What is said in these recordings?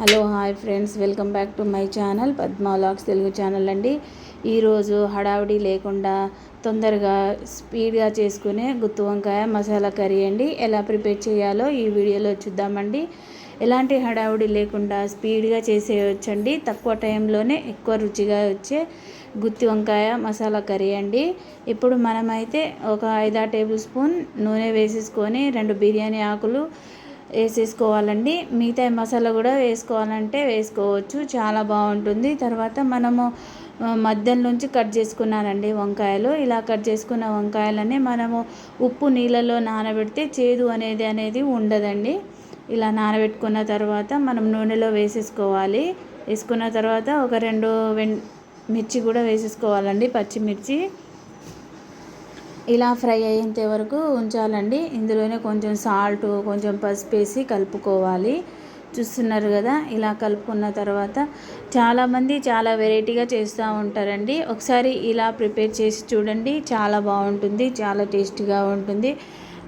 Hello hi friends. Welcome back to my channel Padma Telugu channel అండి. ఈరోజు హడావిడి లేకుండా తొందరగా స్పీడ్గా చేసుకునే గుత్తి వంకాయ మసాలా కర్రీ అండి. ఎలా ప్రిపేర్ చేయాలో ఈ వీడియోలో చూద్దామండి. ఎలాంటి హడావుడి లేకుండా స్పీడ్గా చేసేయచ్చండి. తక్కువ టైంలోనే ఎక్కువ రుచిగా వచ్చే గుత్తి వంకాయ మసాలా కర్రీ అండి. ఇప్పుడు మనమైతే ఒక ఐదారు టేబుల్ స్పూన్ నూనె వేసేసుకొని రెండు బిర్యానీ ఆకులు వేసేసుకోవాలండి. మిగతా మసాలా కూడా వేసుకోవాలంటే వేసుకోవచ్చు. చాలా బాగుంటుంది. తర్వాత మనము మధ్యలో నుంచి కట్ చేసుకున్నానండి వంకాయలు. ఇలా కట్ చేసుకున్న వంకాయలని మనము ఉప్పు నీళ్ళలో నానబెడితే చేదు అనేది అనేది ఉండదండి. ఇలా నానబెట్టుకున్న తర్వాత మనం నూనెలో వేసేసుకోవాలి. వేసుకున్న తర్వాత ఒక రెండు మిర్చి కూడా వేసేసుకోవాలండి. పచ్చిమిర్చి. ఇలా ఫ్రై అయ్యేంత వరకు ఉంచాలండి. ఇందులోనే కొంచెం సాల్ట్ కొంచెం పసుపు వేసి కలుపుకోవాలి. చూస్తున్నారు కదా ఇలా కలుపుకున్న తర్వాత చాలామంది చాలా వెరైటీగా చేస్తూ ఉంటారండి. ఒకసారి ఇలా ప్రిపేర్ చేసి చూడండి చాలా బాగుంటుంది చాలా టేస్టీగా ఉంటుంది.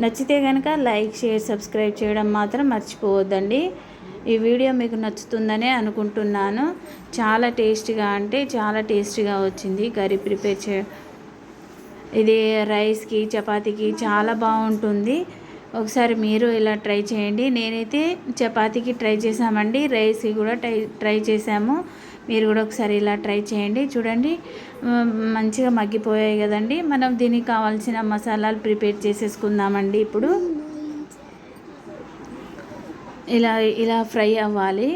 నచ్చితే కనుక లైక్ షేర్ సబ్స్క్రైబ్ చేయడం మాత్రం మర్చిపోవద్దండి. ఈ వీడియో మీకు నచ్చుతుందనే అనుకుంటున్నాను. చాలా టేస్టీగా అంటే చాలా టేస్టీగా వచ్చింది కర్రీ ప్రిపేర్ చే ఇది రైస్కి చపాతీకి చాలా బాగుంటుంది. ఒకసారి మీరు ఇలా ట్రై చేయండి. నేనైతే చపాతీకి ట్రై చేసామండి రైస్కి కూడా ట్రై ట్రై చేసాము మీరు కూడా ఒకసారి ఇలా ట్రై చేయండి. చూడండి మంచిగా మగ్గిపోయాయి కదండి. మనం దీనికి కావాల్సిన మసాలాలు ప్రిపేర్ చేసేసుకుందామండి ఇప్పుడు. ఇలా ఇలా ఫ్రై అవ్వాలి.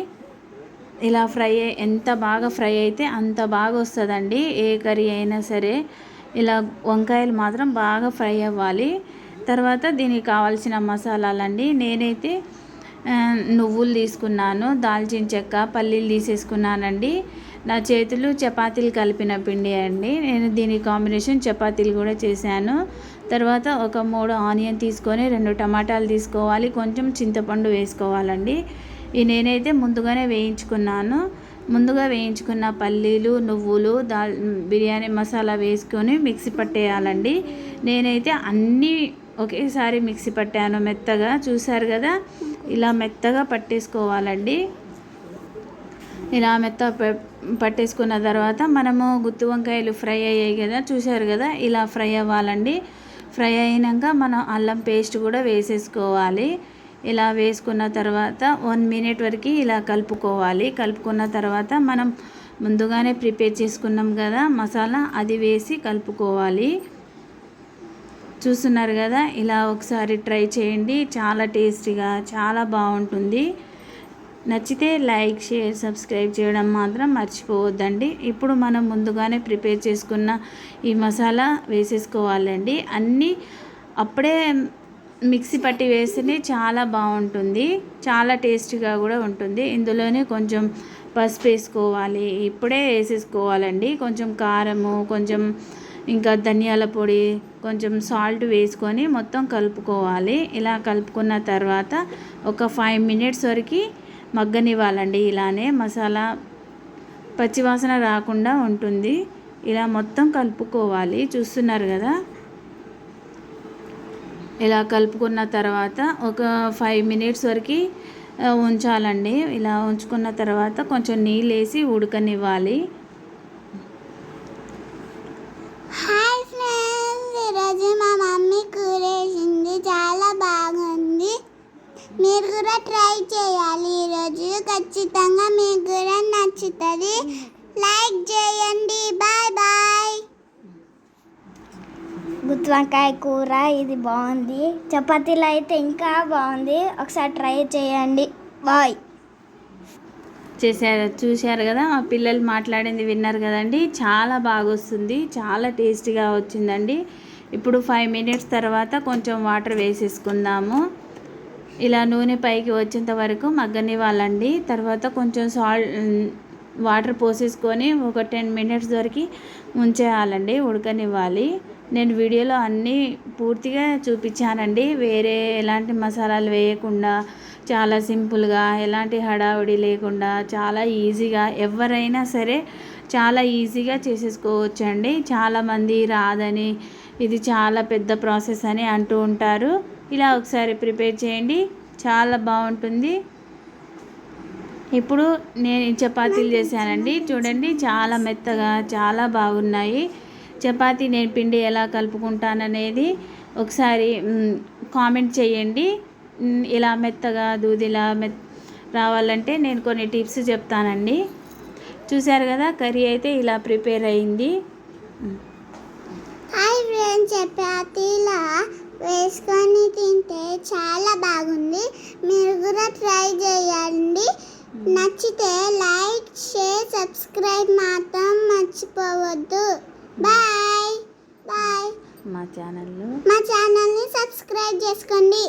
ఇలా ఫ్రై ఎంత బాగా ఫ్రై అయితే అంత బాగా వస్తుందండి. ఏ కర్రీ అయినా సరే. ఇలా వంకాయలు మాత్రం బాగా ఫ్రై అవ్వాలి. తర్వాత దీనికి కావాల్సిన మసాలాలండి నేనైతే నువ్వులు తీసుకున్నాను దాల్చిన చెక్క పల్లీలు తీసేసుకున్నానండి. నా చేతులు చపాతీలు కలిపిన పిండి అండి. నేను దీని కాంబినేషన్ చపాతీలు కూడా చేశాను. తర్వాత ఒక మూడు ఆనియన్ తీసుకొని రెండు టమాటాలు తీసుకోవాలి. కొంచెం చింతపండు వేసుకోవాలండి. ఈ నేనైతే ముందుగానే వేయించుకున్నాను. ముందుగా వేయించుకున్న పల్లీలు నువ్వులు దా బిర్యానీ మసాలా వేసుకొని మిక్సీ పట్టేయాలండి. నేనైతే అన్నీ ఒకేసారి మిక్సీ పట్టాను మెత్తగా. చూశారు కదా? ఇలా మెత్తగా పట్టేసుకోవాలండి. ఇలా మెత్త పట్టేసుకున్న తర్వాత మనము గుత్తి వంకాయలు ఫ్రై అయ్యాయి కదా? చూశారు కదా? ఇలా ఫ్రై అవ్వాలండి. ఫ్రై అయినాక మనం అల్లం పేస్ట్ కూడా వేసేసుకోవాలి. ఇలా వేసుకున్న తర్వాత వన్ మినిట్ వరకు ఇలా కలుపుకోవాలి. కలుపుకున్న తర్వాత మనం ముందుగానే ప్రిపేర్ చేసుకున్నాం కదా మసాలా అది వేసి కలుపుకోవాలి. చూస్తున్నారు కదా ఇలా ఒకసారి ట్రై చేయండి. చాలా టేస్టీగా చాలా బాగుంటుంది. నచ్చితే లైక్ షేర్ సబ్స్క్రైబ్ చేయడం మాత్రం మర్చిపోవద్దండి. ఇప్పుడు మనం ముందుగానే ప్రిపేర్ చేసుకున్న ఈ మసాలా వేసేసుకోవాలండి. అన్నీ అప్పుడే మిక్సీ పట్టి వేస్తేనే చాలా బాగుంటుంది. చాలా టేస్టీగా కూడా ఉంటుంది. ఇందులోనే కొంచెం పసుపు వేసుకోవాలి. ఇప్పుడే వేసేసుకోవాలండి. కొంచెం కారము కొంచెం ఇంకా ధనియాల పొడి కొంచెం సాల్ట్ వేసుకొని మొత్తం కలుపుకోవాలి. ఇలా కలుపుకున్న తర్వాత ఒక ఫైవ్ మినిట్స్ వరకు మగ్గనివ్వాలండి. ఇలానే మసాలా పచ్చివాసన రాకుండా ఉంటుంది. ఇలా మొత్తం కలుపుకోవాలి. చూస్తున్నారు కదా? ఇలా కలుపుకున్న తర్వాత ఒక ఫైవ్ మినిట్స్ వరకు ఉంచాలండి. ఇలా ఉంచుకున్న తర్వాత కొంచెం నీళ్ళు వేసి ఉడకనివ్వాలి. హాయ్ ఫ్రెండ్స్ ఈరోజు మా మమ్మీ కూర వేసింది. చాలా బాగుంది. మీరు కూడా ట్రై చేయాలి ఈరోజు. ఖచ్చితంగా మీకు కూడా నచ్చుతుంది. లైక్ చేయండి. బాయ్ బాయ్ గుత్తి వంకాయ కూర ఇది బాగుంది. చపాతీలు అయితే ఇంకా బాగుంది. ఒకసారి ట్రై చేయండి. బాయ్. చేశారు చూశారు కదా? మా పిల్లలు మాట్లాడింది విన్నారు కదండి. చాలా బాగా వస్తుంది చాలా టేస్టీగా వచ్చిందండి. ఇప్పుడు ఫైవ్ మినిట్స్ తర్వాత కొంచెం వాటర్ వేసేసుకుందాము. ఇలా నూనె పైకి వచ్చేంత వరకు మగ్గనివ్వాలండి. తర్వాత కొంచెం సాల్ట్ వాటర్ పోసేసుకొని ఒక టెన్ మినిట్స్ వరకు ఉంచేయాలండి ఉడకనివ్వాలి. నేను వీడియోలో అన్నీ పూర్తిగా చూపించానండి. వేరే ఎలాంటి మసాలాలు వేయకుండా చాలా సింపుల్గా ఎలాంటి హడావుడి లేకుండా చాలా ఈజీగా ఎవరైనా సరే చాలా ఈజీగా చేసేసుకోవచ్చండి. చాలామంది రాదని ఇది చాలా పెద్ద ప్రాసెస్ అని అంటూ ఉంటారు. ఇలా ఒకసారి ప్రిపేర్ చేయండి. చాలా బాగుంటుంది. ఇప్పుడు నేను చపాతీలు చేశానండి. చూడండి చాలా మెత్తగా చాలా బాగున్నాయి. చపాతీ నేను పిండి ఎలా కలుపుకుంటాననేది ఒకసారి కామెంట్ చేయండి. ఇలా మెత్తగా దూదిలా మెత్ రావాలంటే నేను కొన్ని టిప్స్ చెప్తానండి. చూశారు కదా కర్రీ అయితే ఇలా ప్రిపేర్ అయింది. హాయ్ ఫ్రెండ్స్ చపాతీలా వేసుకొని తింటే చాలా బాగుంది. మీరు కూడా ట్రై చేయండి. నచ్చితే లైక్ షేర్ సబ్స్క్రైబ్ మాత్రం మర్చిపోవద్దు. బాయ్ బాయ్ మా ఛానల్లో మా ఛానల్ని సబ్స్క్రైబ్ చేసుకోండి.